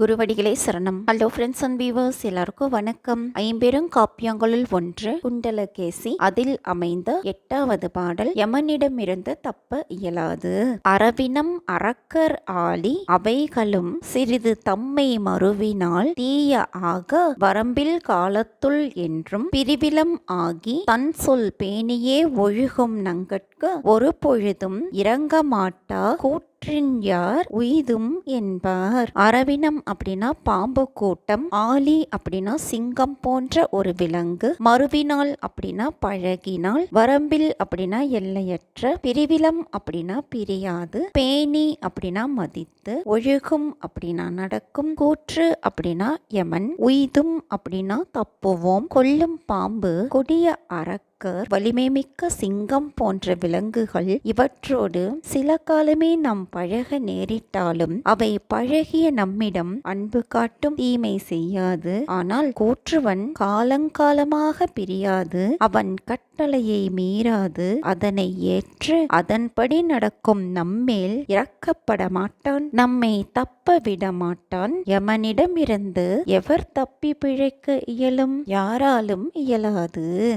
குருவடிகளே சரணம். Hello friends and viewers எல்லாருக்கும் வணக்கம். ஐம்பெரும் காப்பியங்களுள் ஒன்று குண்டலகேசி. அதில் அமைந்த எட்டாவது பாடல் யமனிடமிருந்து தப்ப இயலாது. அரவினம் அரக்கர் ஆளி அவைகளும் சிறிது தம்மை மறுவினால் தீய ஆக வரம்பில் காலத்துள் என்றும் பிரிவிலம் ஆகி தன் சொல் பேணியே ஒழுகும் நங்கட்கு ஒரு பொழுதும் இறங்க மாட்டா யார் உய்தும் என்பார். அரவினம் அப்படின்னா பாம்பு கூட்டம் ஆலி அப்படின்னா சிங்கம் போன்ற ஒரு விலங்கு மறுவினால் அப்படின்னா பழகினால் வரம்பில் அப்படின்னா எல்லையற்ற பிரிவிலம் அப்படின்னா பிரியாது பேணி அப்படின்னா மதித்து ஒழுகும் அப்படின்னா நடக்கும் கூற்று அப்படின்னா யமன் உய்தும் அப்படின்னா தப்புவோம் கொல்லும் பாம்பு கொடிய அரக்க வலிமை மிக்க சிங்கம் போன்ற விலங்குகள் இவற்றோடு சில காலமே நாம் பழக நேரிட்டாலும் அவை பழகிய நம்மிடம் அன்பு காட்டும் தீமை செய்யாது. ஆனால் கூற்றுவன் காலங்காலமாக பிரியாது அவன் கட்டளையை மீறாது அதனை ஏற்று அதன்படி நடக்கும் நம்மேல் இறக்கப்பட மாட்டான் நம்மை தப்ப விட மாட்டான். யமனிடமிருந்து எவர் தப்பி பிழைக்க இயலும்? யாராலும் இயலாது.